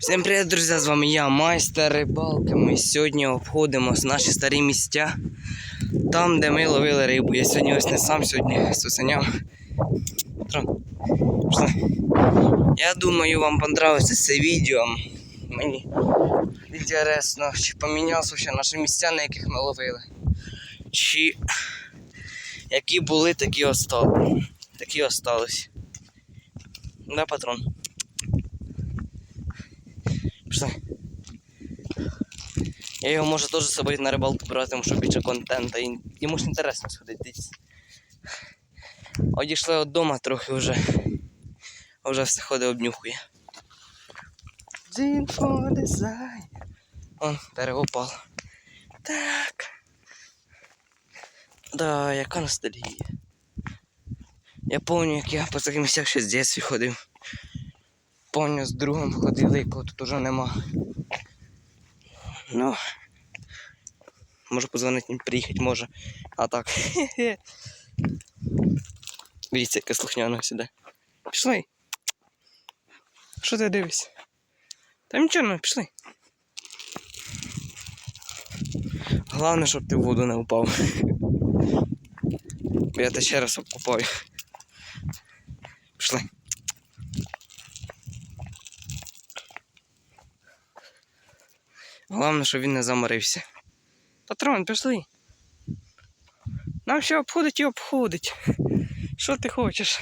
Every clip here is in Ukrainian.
Всім привіт, друзі! З вами я, майстер рибалки. Ми сьогодні обходимо наші старі місця. Там, де ми ловили рибу. Я сьогодні ось не сам, сьогодні з. Петро. Я думаю, вам понравиться це відео. Мені інтересно, чи помінялися наші місця, на яких ми ловили. Чи які були, такі остали. Такі остались. Да, патрон? Пішли. Я його можу теж з собою на рибалку брати, тому що більше контенту. І йому ж інтересно сходити. Одійшли від дома трохи вже. Вже все ходить обнюхує. Дзін for design. Он, дерево впало. Так. Да, яка ностальгія. Я пам'ятаю, як я по таких місцях ще з дитинства ходив. Пам'ятаю, з другом ходили, якого тут уже нема. Ну. Можу позвонити, приїхати може. А так. Дивіться, яке слухняно сюди. Пішли. Що ти дивишся? Та нічого, ну пішли. Головне, щоб ти в воду не впав. Бо я тебе ще раз обкупаю. Пішли. Головне, щоб він не заморився. Патрон, пішли. Нам ще обходить і обходить. Що ти хочеш?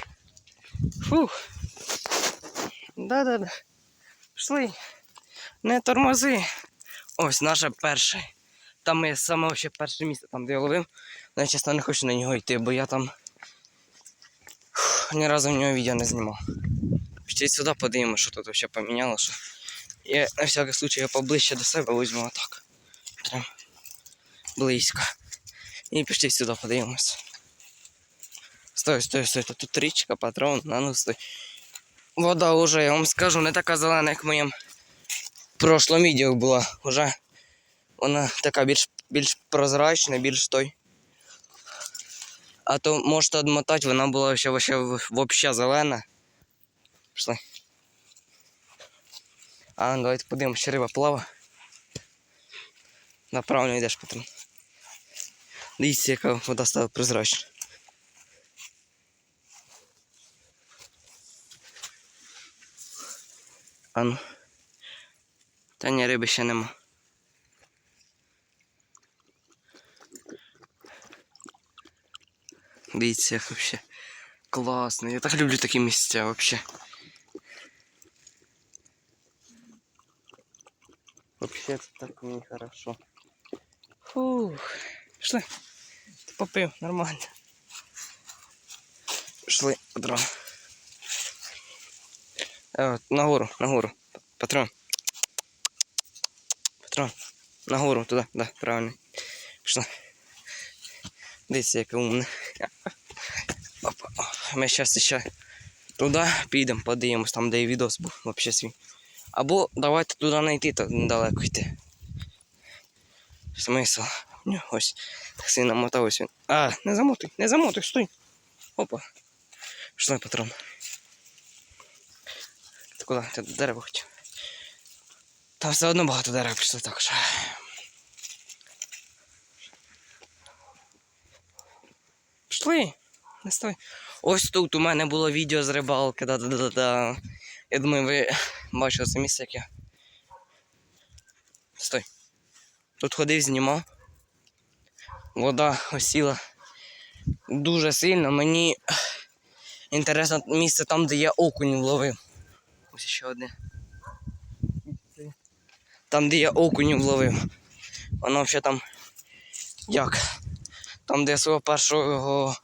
Фух. Да-да-да. Пішли. Не тормози. Ось наше перше. Там є саме ще перше місце, там де я ловив. Але я чесно не хочу на нього йти, бо я там фух, ні разу в нього відео не знімав. Ще сюди подивимося, що тут ще поміняло. Я на всякий случай я поближче до себе візьму отак. Прям близько. І пішли сюди подивимось. Стой, стой, стой, тут, річка, патрон, а ну стой. Вода уже, я вам скажу, не така зелена, як в моєму прошлому відео була. Уже вона така більш, більш прозрачна, більш той. А то можете odмотати, вона була ще вообще зелена. Пішли. А, давайте подивимося, чи риба плава. Направо йдеш патрон. Дивіться, яка вода стала прозрачна. А ну. Та ні, риби ще нема. Дивіться, як вообще класно. Я так люблю такі місця вообще. Вообще так мне хорошо. Фух. Пішли. Ти попив, нормально. Пішли, патрон. Е, нагору, нагору. Патрон. Патрон. Нагору, туди, да, правильно. Пішли. Дивіться, яке умне. Опа. Ми зараз ще туди підемо, подивимось, там де і відос був вообще свій. Або давайте туди не йти, то недалеко йти. Смисл. Ні, ось. Так сильно мотався він. А, не замотуй, не замотуй, стой. Опа. Пішли, патрон. Ти куди? Ти до дерева хотів. Там все одно багато дерев пішло так що. Пішли. Не стой. Ось тут у мене було відео з рибалки. Да-да-да-да. Я думаю, ви бачили це місце, як я. Стой. Тут ходив, знімав. Вода осіла дуже сильно. Мені інтересно місце там, де я окунів ловив. Ось ще одне. Там, де я окунів ловив. Воно взагалі там як? Там, де я свого першого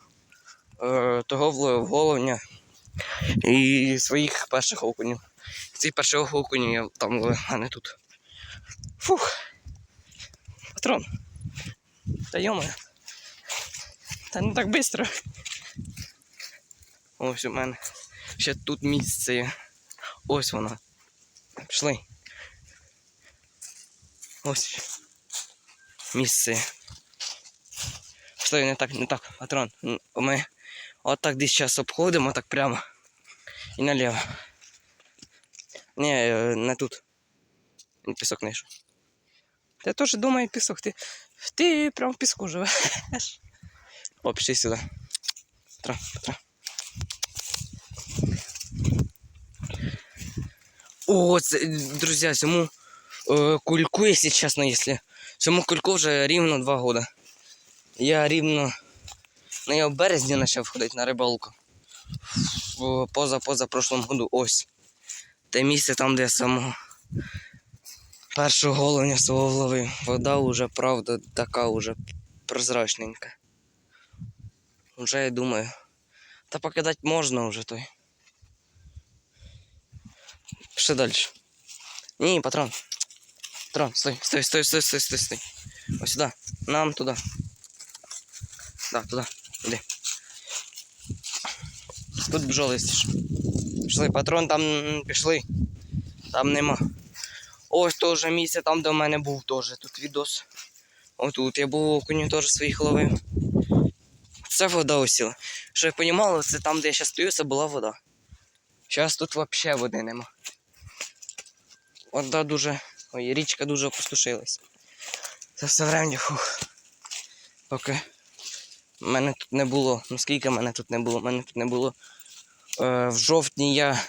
е, того вловив головня і своїх перших окунів. Цих перших окунів я там а не тут. Фух. Патрон. Та йома. Та не так швидко. Ось у мене. Ще тут місце є. Ось воно. Пішли. Ось. Місце. Пішли, не так, не так, патрон. Ми отак десь зараз обходимо, так прямо. І наліво. Ні, е, не тут. Він пісок знайшов. Та я теж думаю пісок. Ти, прям в піску живеш. О, пішли сюди. Петро, Петро. О, це, друзі, цьому е, кульку, якщо чесно, якщо. Цьому кульку вже рівно два года. Я рівно ну, я в березні почав ходити на рибалку. В поза-поза прошлому году ось. Те місце там, де самого першого головня свого ловив. Вода вже, правда, така вже прозрачненька. Вже я думаю. Та покидати можна вже той. Пішли далі. Ні, патрон. Патрон, стой, стой, стой, стой, стой, стой, стой. Ось сюди. Нам туди. Да, туди. Іди. Тут бджоли. Пішли, патрон там пішли. Там нема. Ось теж місце там, де в мене був теж. Тут відос. Отут я був окунів теж своїх ловив. Це вода осіла. Що я розуміла, це там, де я зараз стою, це була вода. Зараз тут взагалі води нема. Вода дуже. Ой, річка дуже опустошилась. Це все время, фух. Поки мене тут не було. Ну скільки мене тут не було? Мене тут не було. Е, в жовтні я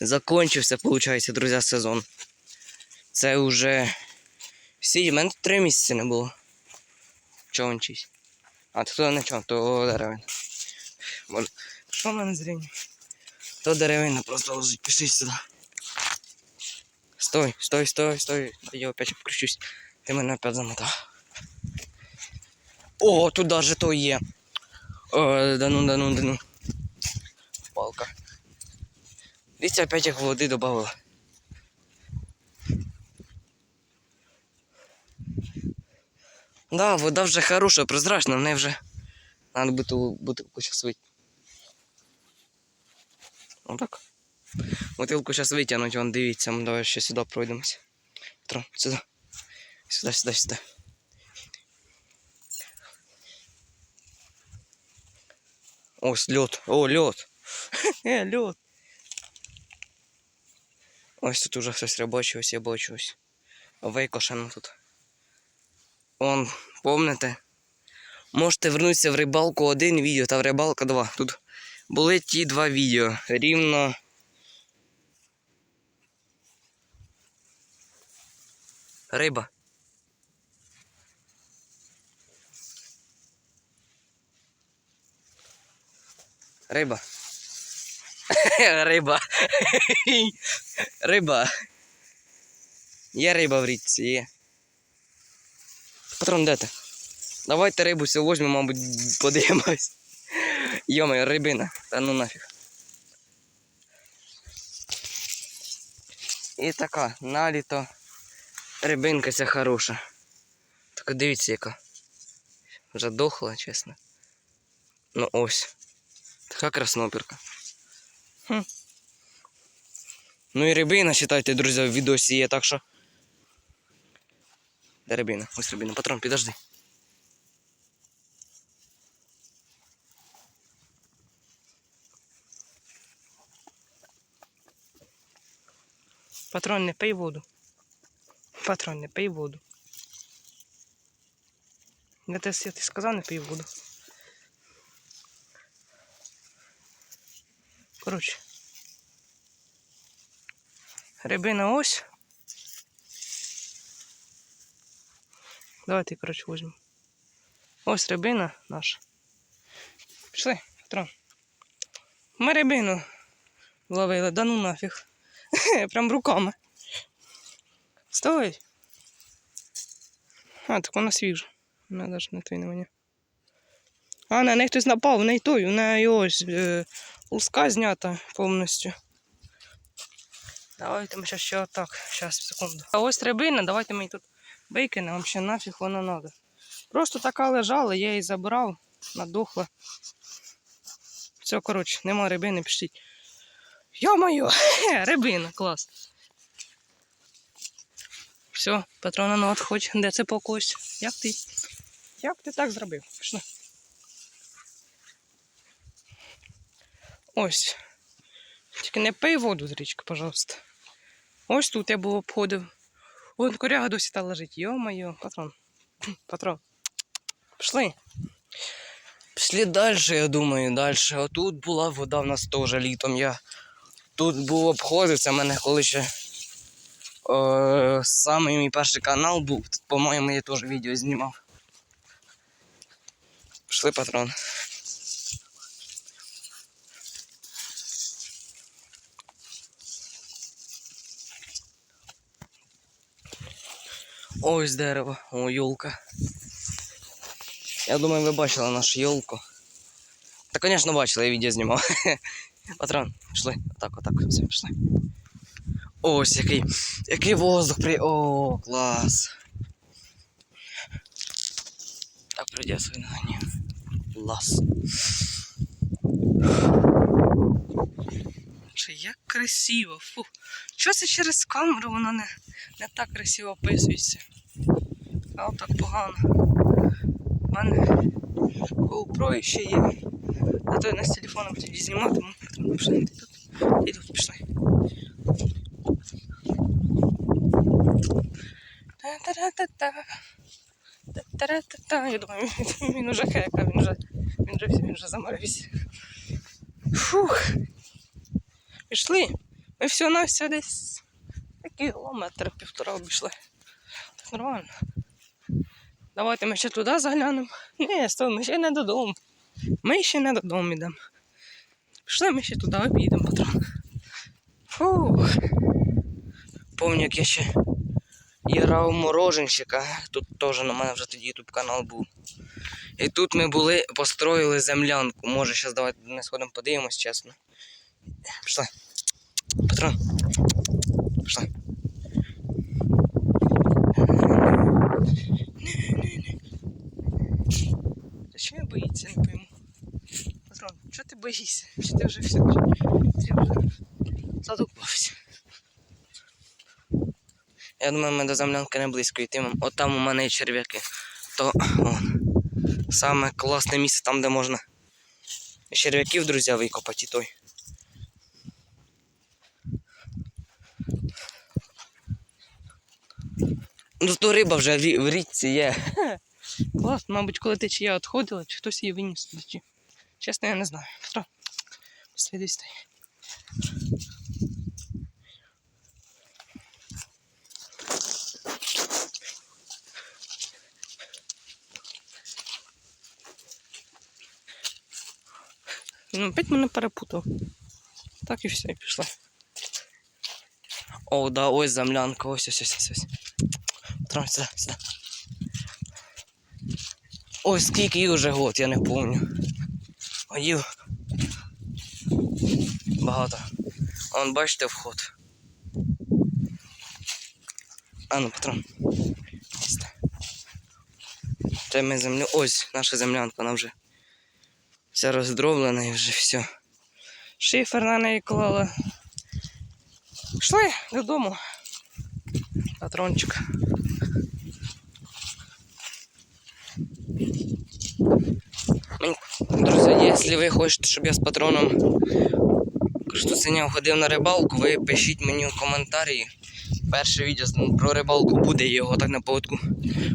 закончився, виходить, друзі, сезон. Це вже. Всі, в мене три місяці не було. Човнчись. А то не чого, то деревина. Боже, Що в мене зріння? То деревина просто лежить, пішли сюди. Стой, стой, стой, стой. Я опять включусь. Ти мене опять замотав. О, тут даже то є. О, да ну, да ну, да ну. Палка. Дивіться, опять як води додали. Да, вода вже хороша, прозрачна, в вже треба бутилку, бутилку зараз витягнути. Отак. Бутилку зараз витягнуть, вон дивіться, ми давай ще сюди пройдемося. Петро, сюди. Сюди, сюди, сюди. Ось льот. О, льот. Е, льот. Ось тут уже хтось робочий, ось я бачу ось. Викошено тут. Он, помните? Можете вернутися в рибалку один відео та в рибалка два. Тут були ті два відео. Рівно. Риба. Риба. Риба. Риба. Є риба в річці, є. Патрон, де ти? Давайте рибу сьогодні візьмемо, мабуть, подивимось. Йомаю, рибина. Та ну нафіг. І така, наліто. Рибинка ця хороша. Так дивіться яка. Вже дохла, чесно. Ну ось. Така краснопірка. Хм. Ну і рибина, читайте, друзі, в відосі є, так що. Де рибина? Ось рибина. Патрон, підожди. Патрон, не пий воду. Патрон, не пий воду. Я я ти сказав, не пий воду. Коротше. Рибина ось. Давайте, коротше, візьмемо. Ось рибина наша. Пішли, Петро. Ми рибину ловили, да ну нафіг. Прям руками. Стой. А, так вона свіжа. Вона навіть не той не мені. А, на неї хтось напав, в неї той, в неї ось е, луска знята повністю. Давайте ми ще ще отак. Зараз, секунду. А ось рибина, давайте ми її тут викинемо, ще нафіг вона надо. Просто така лежала, я її забрав, надухла. Все, коротше, нема рибини, пишіть. Йо-моє, рибина, клас. Все, патрона, ну отходь, де це покось? Як ти? Як ти так зробив? Пішли. Ось. Тільки не пий воду з річки, пожалуйста. Ось тут я був обходив. Вон коряга досі та лежить. Йо-моє, патрон. Патрон. Пішли. Пішли далі, я думаю, далі. Отут була вода в нас теж літом. Я тут був обходив, це в мене коли ще е, самий мій перший канал був. Тут, по-моєму, я теж відео знімав. Пішли, патрон. Ось дерево, о, йолка. Я думаю, ви бачили нашу йолку. Та, звісно, бачили, я відео знімав. Патрон, пішли. Отак, отак, все, пішли. Ось який. Який воздух при. О, клас. Так, прийде свої нагані. Клас. Чи як красиво, фу. Чого це через камеру воно не, не так красиво описується? А отак погано. У мене GoPro ще є. А то я не з телефоном тоді зніматиму. Тому пішли йди тут. І тут пішли. Та-та-та-та-та. Та-та-та-та. Я думаю, він, уже хека, він вже, він вже, він вже заморився. Фух. Пішли. Ми все на все десь кілометр півтора обійшли. Так нормально. Давайте ми ще туди заглянемо. Ні, стой, ми ще не додому. Ми ще не додому йдемо. Пішли ми ще туди обійдемо патрон. Фух. Помню, як я ще грав мороженщика. Тут теж на мене вже тоді ютуб канал був. І тут ми були, построїли землянку. Може, зараз давайте не сходимо подивимось, чесно. Пішли. Патрон. Пішли. Та чого я боїться, не пойму. Патрон, чого ти боїшся? Чи ти вже все? Ти вже задумався. Я думаю, ми до землянки не близько йтимемо. От там у мене є черв'яки. То вон, саме класне місце там, де можна черв'яків, друзі, викопати і той. Ну то риба вже в рі- річці є. Клас, мабуть, коли течія відходила, чи хтось її виніс Чесно, я не знаю. Петро, сліди стай. Ну, опять мене перепутав. Так і все, і пішла. О, да, ось землянка, ось ось ось ось. ось. Петро, сюди, сюди. Ой, скільки їй вже год, я не пам'ятаю. Їй багато. Вон, бачите, вход. А ну. Сюди. Це ми землю. Ось наша землянка, вона вже вся роздроблена і вже все. Шифер на неї клала. Пішли додому. Патрончик. Ну, Друзі, якщо ви хочете, щоб я з патроном Криштуценя ходив на рибалку, ви пишіть мені в коментарі. Перше відео про рибалку буде його так на поводку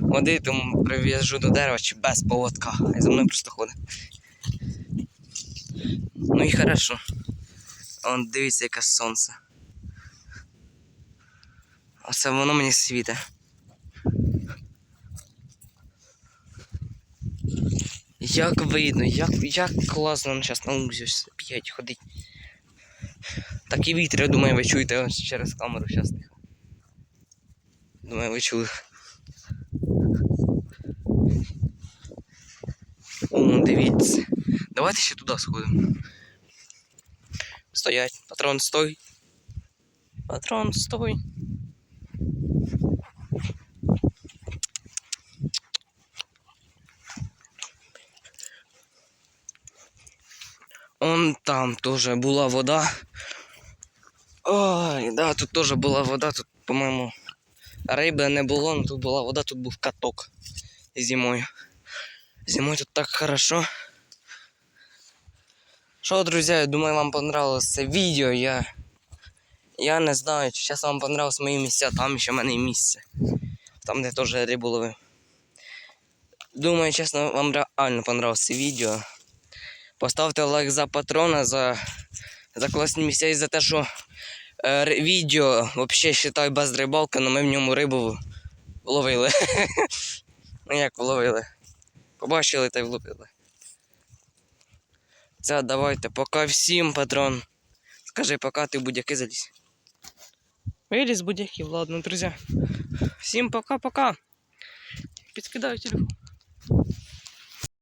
води, тому прив'яжу до дерева чи без поводка. І за мною просто ходить. Ну і хорошо. Он дивіться, яке сонце. Оце воно мені світить. Як видно, як, як класно він зараз на лузі п'ять ходить. Такий вітер, я думаю, ви чуєте ось через камеру зараз. Думаю, ви чули. О, дивіться. Давайте ще туди сходимо. Стоять. Патрон, стой. Патрон, стой. Он там тоже була вода. Ой, да, тут теж була вода, тут, по-моєму, риби не було, але тут була вода, тут був каток зимою. Зимою тут так хорошо. Що, друзі, я думаю, вам понравилось це відео. Я, Я не знаю, чи зараз вам понравилось мої місця, там ще в мене є місце. Там, де теж рибу ловив. Думаю, чесно, вам реально понравилось це відео. Поставте лайк за патрона, за, за класні місця і за те, що е, відео взагалі вважаю без рибалки, але ми в ньому рибу ловили. ну як ловили? Побачили та й влупили. Це давайте, пока всім, патрон. Скажи, пока ти будь-який залізь. Виліз будь-який, ладно, друзі. Всім пока-пока. Підкидаю телефон.